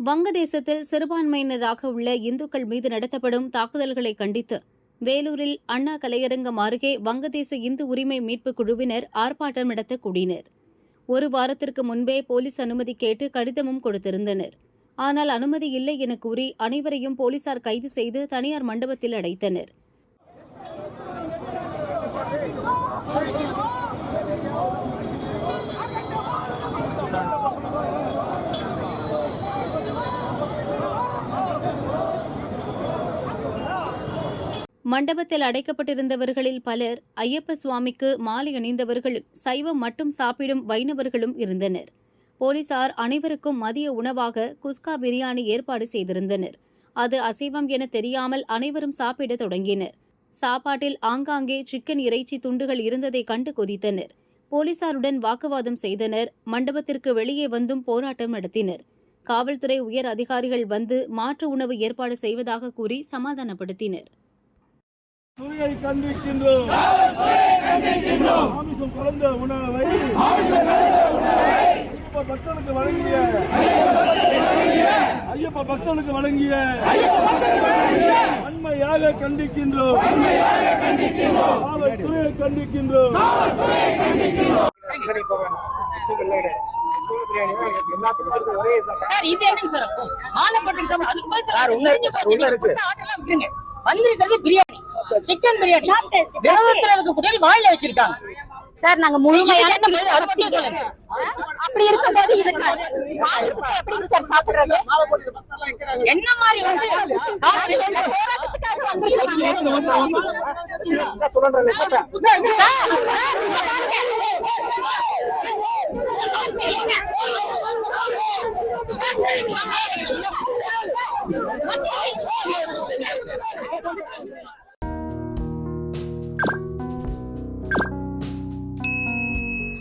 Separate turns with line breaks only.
வங்கதேசத்தில் சிறுபான்மையினராக உள்ள இந்துக்கள் மீது நடத்தப்படும் தாக்குதல்களை கண்டித்து வேலூரில் அண்ணா கலையரங்கம் அருகே வங்கதேச இந்து உரிமை மீட்புக் குழுவினர் ஆர்ப்பாட்டம் நடத்த கூடினர். ஒரு வாரத்திற்கு முன்பே போலீஸ் அனுமதி கேட்டு கடிதமும் கொடுத்திருந்தனர். ஆனால் அனுமதி இல்லை என கூறி அனைவரையும் போலீசார் கைது செய்து தனியார் மண்டபத்தில் அடைத்தனர். மண்டபத்தில் அடைக்கப்பட்டிருந்தவர்களில் பலர் ஐயப்ப சுவாமிக்கு மாலை அணிந்தவர்களும் சைவம் மட்டும் சாப்பிடும் வைணவர்களும் இருந்தனர். போலீசார் அனைவருக்கும் மதிய உணவாக குஸ்கா பிரியாணி ஏற்பாடு செய்திருந்தனர். அது அசைவம் என தெரியாமல் அனைவரும் சாப்பிடத் தொடங்கினர். சாப்பாட்டில் ஆங்காங்கே சிக்கன் இறைச்சி துண்டுகள் இருந்ததை கண்டு கொதித்தனர். போலீசாருடன் வாக்குவாதம் செய்தனர். மண்டபத்திற்கு வெளியே வந்தும் போராட்டம் நடத்தினர். காவல்துறை உயர் அதிகாரிகள் வந்து மாற்று உணவு ஏற்பாடு செய்வதாக கூறி சமாதானப்படுத்தினர்.
துறையை கண்டிக்கின்றோம். மாமிசம் கலந்த உணவை ஐயப்ப பக்தனுக்கு வழங்கிய. ஐயப்ப பக்தனுக்கு வழங்கிய. வன்மையாக கண்டிக்கின்றோம். காவல்துறையை கண்டிக்கின்றோம்.
சார் இது என்னங்க சார் அப்போ? மாலை போட்டு சார் அதுக்கு மேல சார் உள்ள உள்ள இருக்கு. ஆட்டெல்லாம் விட்டுருங்க. வந்திருக்கிறது பிரியாணி. சிக்கன் பிரியாணி விரதத்துல இருக்கக்கூடிய வாயில வச்சிருக்காங்க
சார் நாங்க
முழுமையான
அப்படி இருக்கும்போது இதுக்கு மாமிசத்தை எப்படிங்க சார் சாப்பிடுறது
என்ன மாதிரி வந்து
போராட்டத்துக்காக வந்திருக்காங்க